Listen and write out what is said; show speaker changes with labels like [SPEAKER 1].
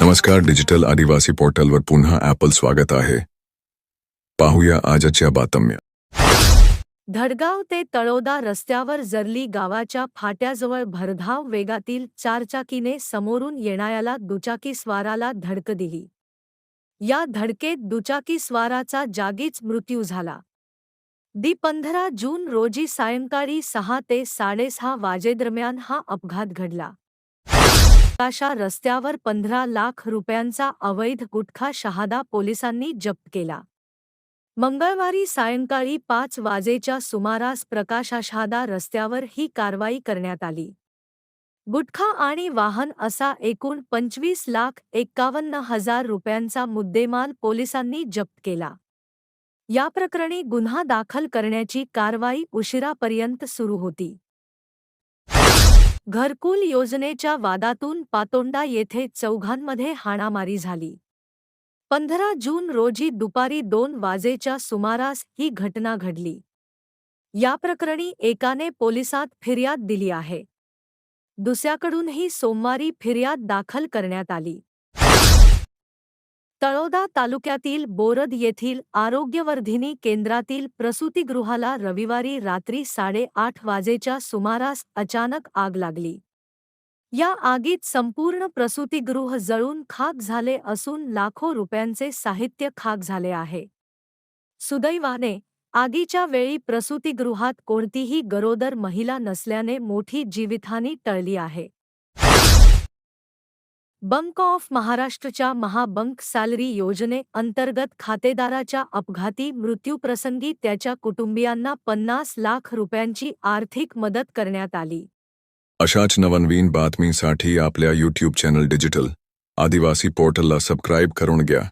[SPEAKER 1] नमस्कार डिजिटल आदिवासी पोर्टलवर पुन्हा ॲपल स्वागत आहे. पाहूया आजच्या बातम्या.
[SPEAKER 2] धडगाव ते तळोदा रस्त्यावर जरली गावाच्या फाट्याजवळ भरधाव वेगातील चारचाकीने समोरून येणाऱ्याला दुचाकीस्वाराला धडक दिली. या धडकेत दुचाकीस्वाराचा जागीच मृत्यू झाला. दि पंधरा जून रोजी सायंकाळी सहा ते साडेसहा वाजेदरम्यान हा अपघात घडला. काशा रस्त्यावर पंधरा लाख रुपयांचा अवैध गुटखा शहादा पोलिसांनी जप्त केला. मंगळवारी सायंकाळी पाच वाजेच्या सुमारास प्रकाशाशहादा रस्त्यावर ही कारवाई करण्यात आली. गुटखा आणि वाहन असा एकूण पंचवीस लाख एक्कावन्न हजार रुपयांचा मुद्देमाल पोलिसांनी जप्त केला. या प्रकरणी गुन्हा दाखल करण्याची कारवाई उशिरापर्यंत सुरू होती. घरकुल योजनेच्या वादातून पातोंडा येथे चौघांमध्ये हाणामारी झाली. पंधरा जून रोजी दुपारी दोन वाजेच्या सुमारास ही घटना घडली. या प्रकरणी एकाने पोलिसात फिर्याद दिली आहे. दुसऱ्याकडूनही सोमवारी फिर्याद दाखल करण्यात आली. तळोदा तालुक्यातील बोरद येथील आरोग्यवर्धिनी केंद्रातील प्रसूतिगृहाला रविवारी रात्री साडेआठ वाजेच्या सुमारास अचानक आग लागली. या आगीत संपूर्ण प्रसूतिगृह जळून खाक झाले असून लाखो रुपयांचे साहित्य खाक झाले आहे. सुदैवाने आगीच्या वेळी प्रसूतिगृहात कोणतीही गरोदर महिला नसल्याने मोठी जीवितहानी टळली आहे. बंक ऑफ महाराष्ट्रच्या महाबंक सॅलरी योजनेअंतर्गत खातेदाराच्या अपघाती मृत्यूप्रसंगी त्याच्या कुटुंबियांना पन्नास लाख रुपयांची आर्थिक मदत करण्यात आली.
[SPEAKER 1] अशाच नवनवीन बातमीसाठी आपल्या यूट्यूब चॅनल डिजिटल आदिवासी पोर्टलला सबस्क्राईब करून घ्या.